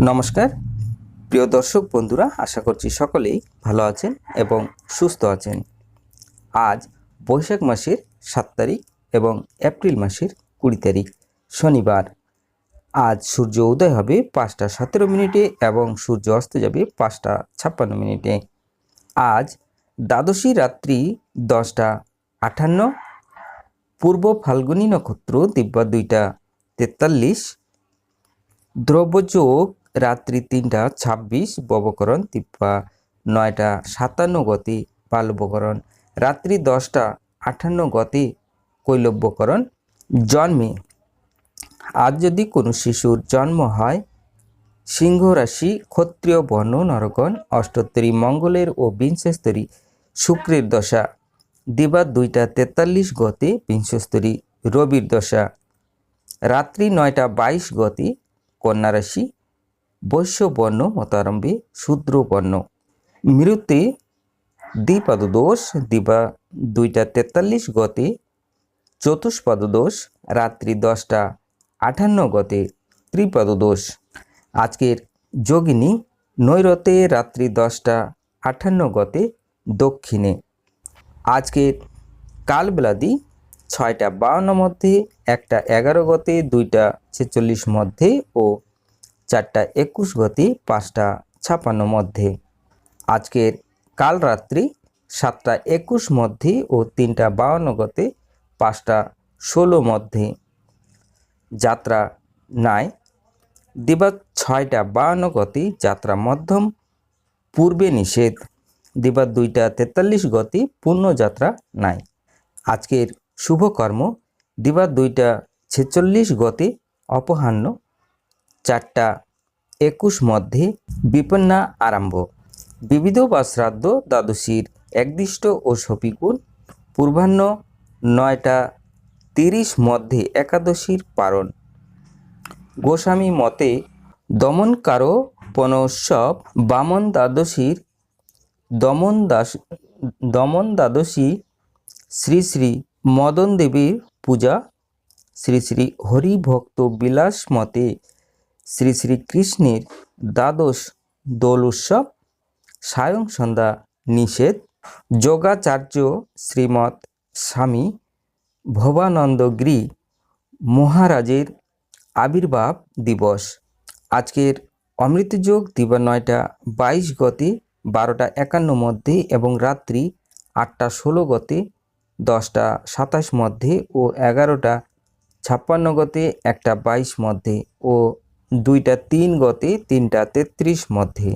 নমস্কার। প্রিয় দর্শক বন্ধুরা, আশা করছি সকলেই ভালো আছেন এবং সুস্থ আছেন। আজ বৈশাখ মাসের সাত তারিখ এবং এপ্রিল মাসের কুড়ি তারিখ, শনিবার। আজ সূর্য উদয় হবে পাঁচটা সতেরো মিনিটে এবং সূর্য অস্ত যাবে পাঁচটা ছাপ্পান্ন মিনিটে। আজ দ্বাদশী রাত্রি দশটা আটান্ন পূর্ব ফাল্গুনী নক্ষত্র দিব্যা দুইটা তেতাল্লিশ, দ্রব্যযোগ রাত্রি তিনটা ছাব্বিশ ববকরণ তিপ্পা, নয়টা সাতান্ন গতি পালবকরণ রাত্রি দশটা আটান্ন গতি, কৈলব্যকরণ। জন্মে, আজ যদি কোনো শিশুর জন্ম হয় সিংহ রাশি ক্ষত্রিয়, বর্ণ, নরগণ অষ্টোত্তরী মঙ্গলের ও বিংশস্তরী, শুক্রের দশা। দিবা দুইটা তেতাল্লিশ গতি, বিংশস্তরী, রবির দশা। রাত্রি নয়টা বাইশ গতি, কন্যা রাশি বৈশ্য বর্ণ মতারম্ভে শূদ্র বর্ণ মৃত্যু দ্বিপাদ দোষ দিবা দুইটা তেতাল্লিশ গতে চতুষ্পদ দোষ রাত্রি দশটা আটান্ন গতে ত্রিপদ দোষ আজকের যোগিনী নৈরতে রাত্রি দশটা আটান্ন গতে, দক্ষিণে। আজকের কালবেলাদি ছয়টা বাউন্ন মধ্যে, একটা এগারো গতে, দুইটা ছেচল্লিশ মধ্যে ও চারটা একুশ গতি, পাঁচটা ছাপান্ন মধ্যে। আজকের কাল রাত্রি সাতটা একুশ মধ্যে ও তিনটা বাউন্ন গতে, পাঁচটা ষোলো মধ্যে। যাত্রা নাই দিবা ছয়টা বাউন্ন গতি যাত্রা মধ্যম, পূর্বে নিষেধ দিবা দুইটা তেতাল্লিশ গতি পূর্ণ যাত্রা নাই। আজকের শুভকর্ম দিবা দুইটা ছেচল্লিশ গতি অপহান্য চারটা একুশ মধ্যে বিপন্না আরম্ভ। বিবিধ বা শ্রাদ্ধ দ্বাদশীর একদিষ্ট ও সপিকুল। পূর্বাহ্ন নয়টা তিরিশ মধ্যে একাদশীর পারণ। গোস্বামী মতে, দমনকারো পনোৎসব বামন দ্বাদশীর দমন দাস, দমন দ্বাদশী শ্রী শ্রী মদন দেবীর পূজা। শ্রী শ্রী হরিভক্ত বিলাস মতে শ্রী শ্রী কৃষ্ণের দ্বাদশ দোল উৎসব সায়ং সন্ধ্যা নিষেধ যোগাচার্য শ্রীমৎ স্বামী ভবানন্দগিরি মহারাজের আবির্ভাব দিবস। আজকের অমৃতযোগ দিবা নয়টা বাইশ গতে, বারোটা একান্ন মধ্যে এবং রাত্রি আটটা ষোলো গতে, দশটা সাতাশ মধ্যে ও এগারোটা ছাপ্পান্ন গতে, একটা বাইশ মধ্যে ও দুইটা তিন গতি তিনটা তেত্রিশ মধ্যে।